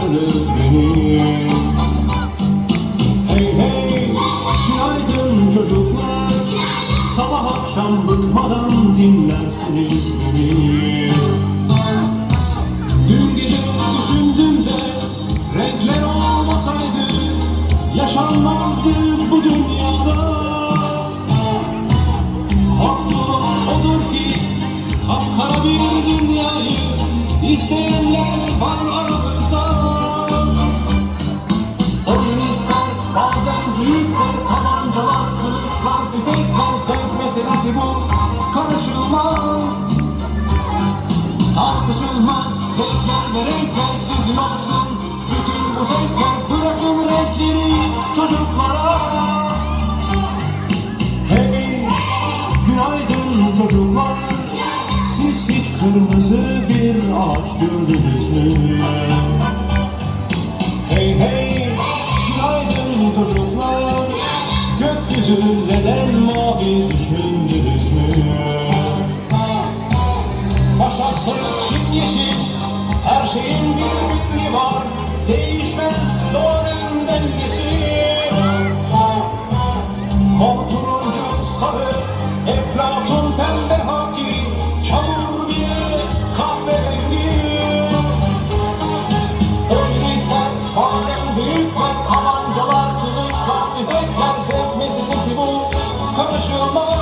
görür beni. Hey hey günaydın çocuklar. Sabah akşam bıkmadan dinlersiniz beni. Dün gece düşündüm de renkler olmasaydı Yaşanmazdı bu isteyenler var aramızda. Oyun ister bazen büyükler tabancalar kılıçlar tüfekler Zevk meselesi bu. Karışılmaz Tartışılmaz. Zevkler ve renkler Bütün bu zevkler bırakın renkleri çocuklara kırmızı bir ağaç gördünüz mü? Hey hey günaydın çocuklar Gökyüzü neden mavi düşündünüz mü? Başak sarı çim yeşil Her şeyin bir ritmi var Değişmez doğanın dengesi Mor turuncu sarı Eflatun Karışılmaz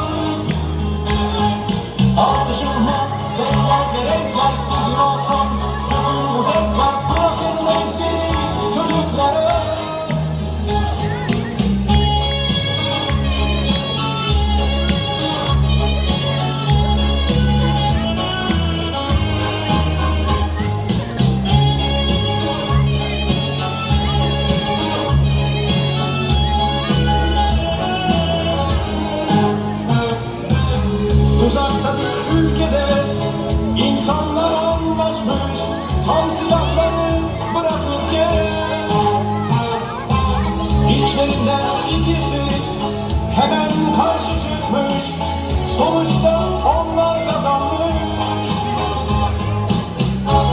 Sonuçta onlar kazanmış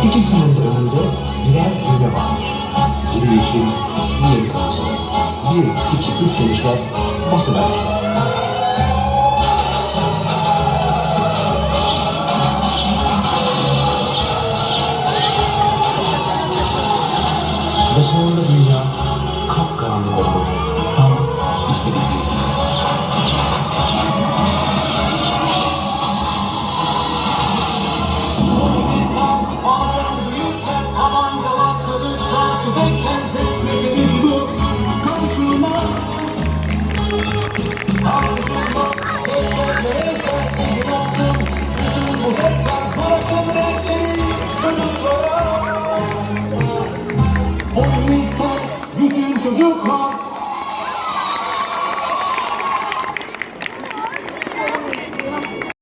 İkisinin de önünde birer düğme varmış. Biri yeşil, diğeri kırmızı. Bir, iki, üç demişler, basıvermişler. Ve sonunda düğme You call